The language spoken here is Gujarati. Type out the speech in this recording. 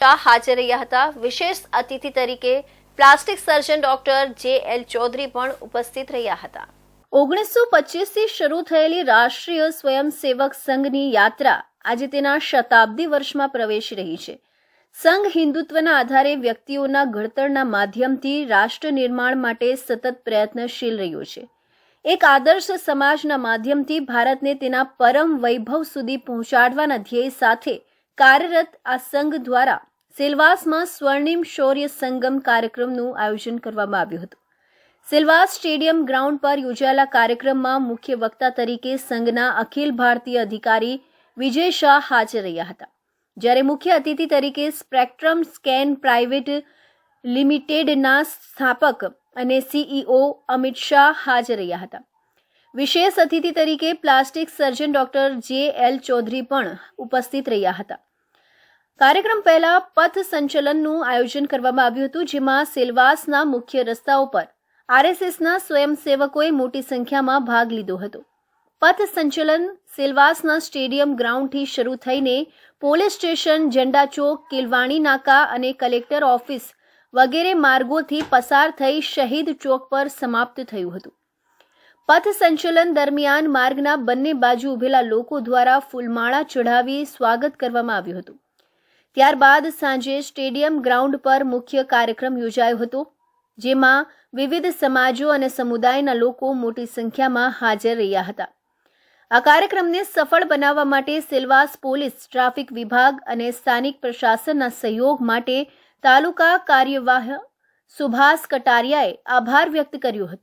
શાહ હાજર રહ્યા હતા. વિશેષ અતિથિ તરીકે plastic surgeon doctor J L Chaudhary પણ ઉપસ્થિત રહ્યા હતા. ઓગણીસો પચીસથી શરૂ થયેલી રાષ્ટ્રીય સ્વયંસેવક સંઘની યાત્રા આજે તેના શતાબ્દી વર્ષમાં પ્રવેશી રહી છે. સંઘ હિન્દુત્વના આધારે વ્યક્તિઓના ઘડતરના માધ્યમથી રાષ્ટ્ર નિર્માણ માટે સતત પ્રયત્નશીલ રહ્યો છે. એક આદર્શ સમાજના માધ્યમથી ભારતને તેના પરમ વૈભવ સુધી પહોંચાડવાના ધ્યેય સાથે કાર્યરત આ સંઘ દ્વારા સેલવાસમાં સ્વર્ણિમ શૌર્ય સંગમ કાર્યક્રમનું આયોજન કરવામાં આવ્યું હતું. સેલવાસ સ્ટેડિયમ ગ્રાઉન્ડ પર યોજાયેલા કાર્યક્રમમાં મુખ્ય વક્તા તરીકે સંઘના અખિલ ભારતીય અધિકારી વિજય શાહ હાજર રહ્યા હતા. જ્યારે મુખ્ય અતિથિ તરીકે સ્પેક્ટ્રમ સ્કેન પ્રાઇવેટ લિમિટેડના સ્થાપક અને સીઈઓ અમિત શાહ હાજર રહ્યા હતા. વિશેષ અતિથિ તરીકે plastic surgeon doctor J L Chaudhary પણ ઉપસ્થિત રહ્યા હતા. કાર્યક્રમ પહેલા પથ સંચલનનું આયોજન કરવામાં આવ્યું હતું, જેમાં સેલવાસના મુખ્ય રસ્તાઓ પર આરએસએસના સ્વયંસેવકોએ મોટી સંખ્યામાં ભાગ લીધો હતો. પથ સંચલન સેલવાસના સ્ટેડિયમ ગ્રાઉન્ડથી શરૂ થઈને પોલીસ સ્ટેશન, ઝંડા ચોક, કિલવાણી નાકા અને કલેક્ટર ઓફિસ વગેરે માર્ગોથી પસાર થઈ શહીદ ચોક પર સમાપ્ત થયું હતું. પથ સંચલન દરમિયાન માર્ગના બંને બાજુ ઉભેલા લોકો દ્વારા ફૂલમાળા ચઢાવી સ્વાગત કરવામાં આવ્યું હતું. ત્યારબાદ સાંજે સ્ટેડિયમ ગ્રાઉન્ડ પર મુખ્ય કાર્યક્રમ યોજાયો હતો, જેમાં વિવિધ સમાજો અને સમુદાયના લોકો મોટી સંખ્યામાં હાજર રહ્યા હતા. આ કાર્યક્રમને સફળ બનાવવા માટે સેલવાસ પોલીસ, ટ્રાફિક વિભાગ અને સ્થાનિક પ્રશાસનના સહયોગ માટે તાલુકા કાર્યવાહ સુભાષ કટારિયાએ આભાર વ્યક્ત કર્યો હતો.